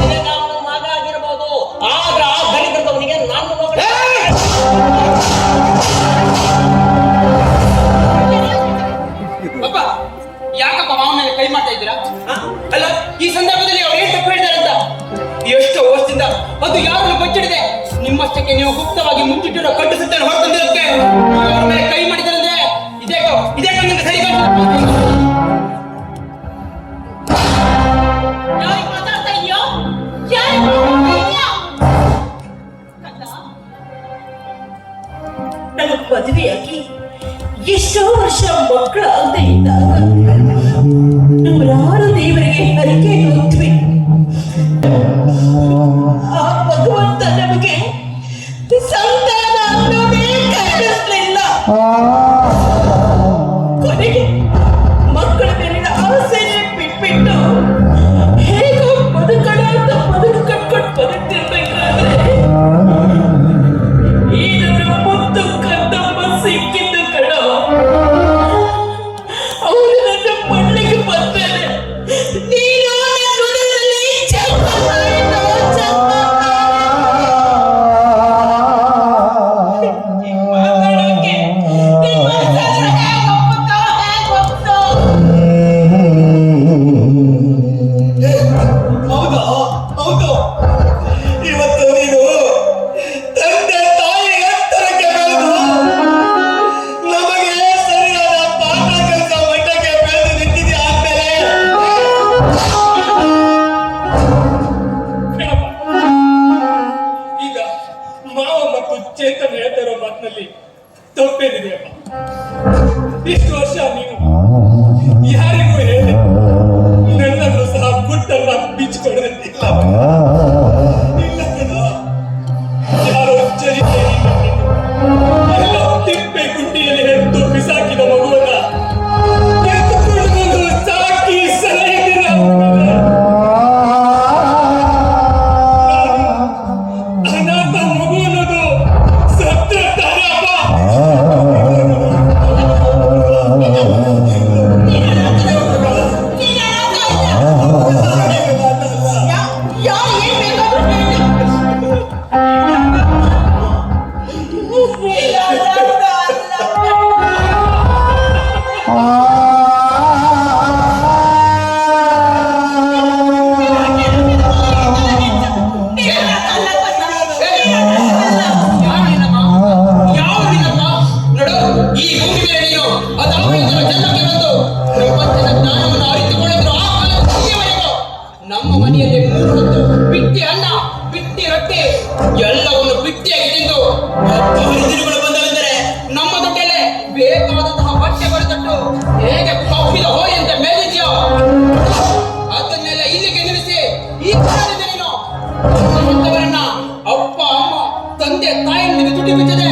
ನಿನಗಾವನು ಮಗ ಆಗಿರ್ಬೋದು. ಆದ್ರೆ ಆ ದಲಿತದವನಿಗೆ ನನ್ನ ಮಗ ಯಾಕಪ್ಪ ಮಾವನ ಕೈ ಮಾಡ್ತಾ ಇದ್ದೀರಾ? ಅಲ್ಲ ಈ ಸಂದರ್ಭದಲ್ಲಿ ಅವ್ರು ಏನ್ ತಪ್ಪು ಹೇಳ್ತಾರಂತ ಅಂತ? ಎಷ್ಟು ವರ್ಷದಿಂದ ಅದು ಯಾರು ಬಚ್ಚಿಡಿದೆ ನಿಮ್ಮಷ್ಟಕ್ಕೆ ನೀವು ಗುಪ್ತವಾಗಿ ಮುಚ್ಚಿಟ್ಟಿರೋ ಕಟ್ಟು ಸುತ್ತಲೂ ಹೊರತಂದಿರೋಕ್ಕೆ ಮದುವೆಯಾಗಿ ಎಷ್ಟೋ ವರ್ಷ ಮಕ್ಕಳಾಗದೆ ಇದ್ದಾಗ ನೂರಾರು ದೇವರಿಗೆ ಹರಿಕೆ ಮಾಡಿದ್ರಲ್ಲಿ ತಪ್ಪೇನಿದೆಯಪ್ಪ ಇಷ್ಟು ವರ್ಷ ನೀನು ಯಾರಿಗೂ ಹೇಗೆ ಕಪ್ಪಿದ ಹೋಯಂತೆ ಅಂತ ಮೇಲಿದ್ಯೋ? ಅದನ್ನೆಲ್ಲ ಇಲ್ಲಿಗೆ ನಿಲ್ಲಿಸಿ. ಈ ಕಾಲದ ನೀನು ಮತ್ತವರನ್ನ ಅಪ್ಪ, ಅಮ್ಮ, ತಂದೆ, ತಾಯಿ ನಿನಗೆ ದುಡ್ಡು ಬಿದ್ದಿದೆ